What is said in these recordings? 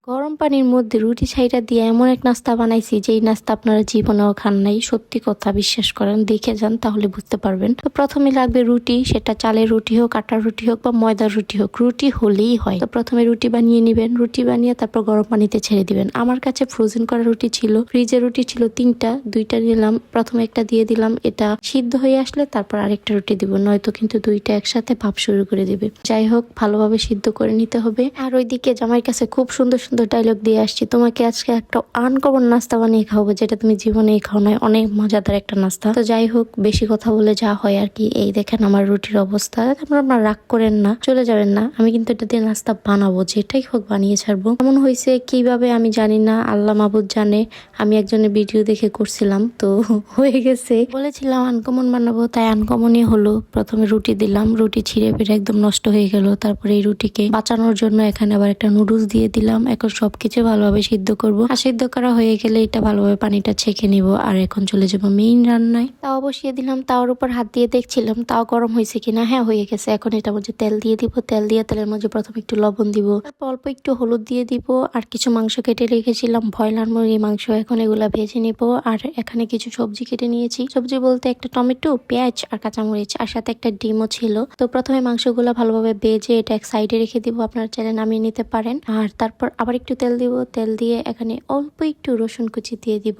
Kok গরম পানির মধ্যে রুটি ছাইটা দিয়ে এমন এক নাস্তা বানাইছি, যেই নাস্তা আপনারা জীবনেও খান নাই। সত্যি কথা, বিশ্বাস করেন, দেখে যান, তাহলে বুঝতে পারবেন। তো প্রথমে লাগবে রুটি, সেটা চালের রুটি হোক, আটার রুটি হোক বা ময়দার রুটি হোক, রুটি হলেই হয়। তো প্রথমে রুটি বানিয়ে নিবেন, রুটি বানিয়ে তারপর গরম পানিতে ছেড়ে দিবেন। আমার কাছে ফ্রোজেন করা রুটি ছিল ফ্রিজে রুটি ছিল তিনটা, দুইটা নিলাম, প্রথমে একটা দিয়ে দিলাম, এটা সিদ্ধ হয়ে আসলে তারপর আরেকটা রুটি দিব, নয়তো কিন্তু দুইটা একসাথে ভাপ শুরু করে দিবে। যাই হোক, ভালোভাবে সিদ্ধ করে নিতে হবে। আর ওইদিকে জামাইয়ের কাছে খুব সুন্দর সুন্দর ডায়লগ দিয়ে আসছি। তোমাকে আজকে একটা আনকমন নাস্তা বানিয়ে খাওয়াবো, যেটা তুমি জীবনেই খাও নাই। অনেক মজাদার একটা নাস্তা। তো যাই হোক, বেশি কথা বলে যা হয় আর কি। এই দেখেন আমার রুটির অবস্থা। আপনারা আপনারা রাগ করেন না, চলে যাবেন না। আমি কিন্তু এটা দিয়ে নাস্তা বানাবো, যেটাই হোক বানিয়ে ছাড়বো। এমন হয়েছে কীভাবে আমি জানি না, আল্লাহ মাহবুদ জানে। আমি একজনের ভিডিও দেখে করছিলাম, তো হয়ে গেছে। বলেছিলাম আনকমন বানাবো, তাই আনকমনই হলো। প্রথমে রুটি দিলাম, রুটি ছিঁড়ে ফিরে একদম নষ্ট হয়ে গেল। তারপরে এই রুটিকে বাঁচানোর জন্য এখানে আবার একটা নুডলস দিয়ে দিলাম। এখন সবকিছু ভালোভাবে সিদ্ধ করব। আর সিদ্ধ করা হয়ে গেলে এটা ভালোভাবে পানিটা ছেঁকে নিব। আর এখন চলে যাব মেইন রান্নায়। তাও বসিয়ে দিলাম। তাওর উপর হাত দিয়ে দেখছিলাম, তাও গরম হয়েছে কিনা? হ্যাঁ হয়ে গেছে। এখন এটার মধ্যে তেল দিয়ে দিব। তেল দিয়ে তেলের মধ্যে প্রথমে একটু লবণ দিব। তারপর অল্প একটু হলুদ দিয়ে দিব। আর কিছু মাংস কেটে রেখেছিলাম। ব্রয়লার মুরগি মাংস এখন এগুলা ভেজে নিব। আর এখানে কিছু সবজি কেটে নিয়েছি। সবজি বলতে একটা টমেটো, পেঁয়াজ আর কাঁচামরিচ, আর সাথে একটা ডিমও ছিল। তো প্রথমে মাংসগুলো ভালোভাবে ভেজে এটা এক সাইডে রেখে দিব। আপনার চাইলে নামিয়ে নিতে পারেন। আর তারপর আবার একটু তেল দিব, তেল দিয়ে এখানে অল্প একটু রসুন কুচি দিয়ে দিব।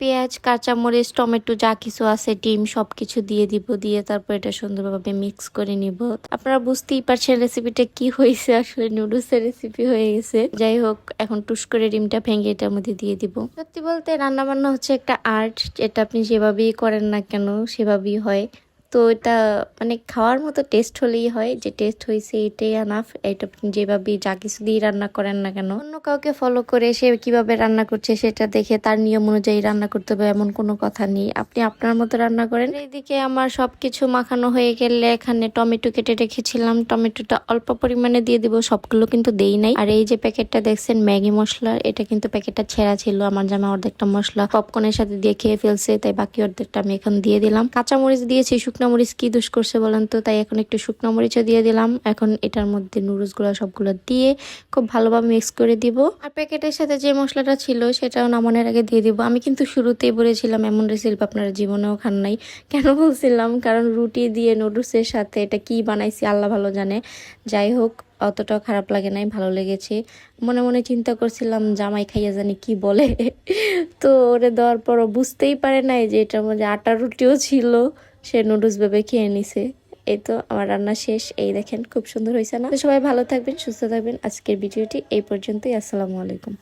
পেঁয়াজ, কাঁচামরিচ, টমেটো যা কিছু আছে, ডিম সবকিছু দিয়ে দিব, দিয়ে তারপর এটা সুন্দরভাবে মিক্স করে নিব। আপনারা বুঝতেই পারছেন রেসিপিটা কি হয়েছে, আসলে নুডলসের রেসিপি হয়ে গেছে। যাই হোক, এখন টুস করে ডিমটা ভেঙে এটার মধ্যে দিয়ে দিব। সত্যি বলতে রান্না বান্না হচ্ছে একটা আর্ট এটা আপনি যেভাবেই করেন না কেন, সেভাবেই হয়। তো এটা মানে খাওয়ার মতো টেস্ট হলেই হয়, যে টেস্ট হয়েছে এটাই আনাফ এটা যেভাবে যা কিছু দিয়ে রান্না করেন না কেন। অন্য কাউকে ফলো করে সে কীভাবে রান্না করছে সেটা দেখে তার নিয়ম অনুযায়ী রান্না করতে হবে, এমন কোনো কথা নেই। আপনি আপনার মতো রান্না করেন। এইদিকে আমার সব কিছু মাখানো হয়ে গেলে এখানে টমেটো কেটে রেখেছিলাম। টমেটোটা অল্প পরিমাণে দিয়ে দিব, সবগুলো কিন্তু দেই নাই। আর এই যে প্যাকেটটা দেখছেন, ম্যাগি মশলা, এটা কিন্তু প্যাকেটটা ছেঁড়া ছিল, আমার জামা অর্ধেকটা মশলা পপকর্নের সাথে দিয়ে খেয়ে ফেলছে, তাই বাকি অর্ধেকটা আমি এখন দিয়ে দিলাম। কাঁচামরিচ দিয়েছি, শুকনো মরিচ কি দোষ করছে বলেন তো? তাই এখন একটু শুকনো মরিচও দিয়ে দিলাম। এখন এটার মধ্যে নুডলসগুলো সবগুলো দিয়ে খুব ভালোভাবে মিক্স করে দিব। আর প্যাকেটের সাথে যে মশলাটা ছিল সেটাও নামানোর আগে দিয়ে দিব। আমি কিন্তু শুরুতেই বলেছিলাম এমন রেসিপি আপনারা জীবনেও খান নাই। কেন বলছিলাম? কারণ রুটি দিয়ে নুডলসের সাথে এটা কি বানাইছি আল্লাহ ভালো জানে। যাই হোক, অতটাও খারাপ লাগে নাই, ভালো লেগেছে। মনে মনে চিন্তা করছিলাম, জামাই খাইয়া জানি কি বলে। তো ওরে দেওয়ার পরও বুঝতেই পারে নাই যে এটার মধ্যে আটার রুটিও ছিল। সে নুডলস ভেবে খেয়ে নিছে। এই তো আমার রান্না শেষ। এই দেখেন, খুব সুন্দর হয়েছে না? সবাই ভালো থাকবেন, সুস্থ থাকবেন। আজকের ভিডিওটি এই পর্যন্তই। আসসালামু আলাইকুম।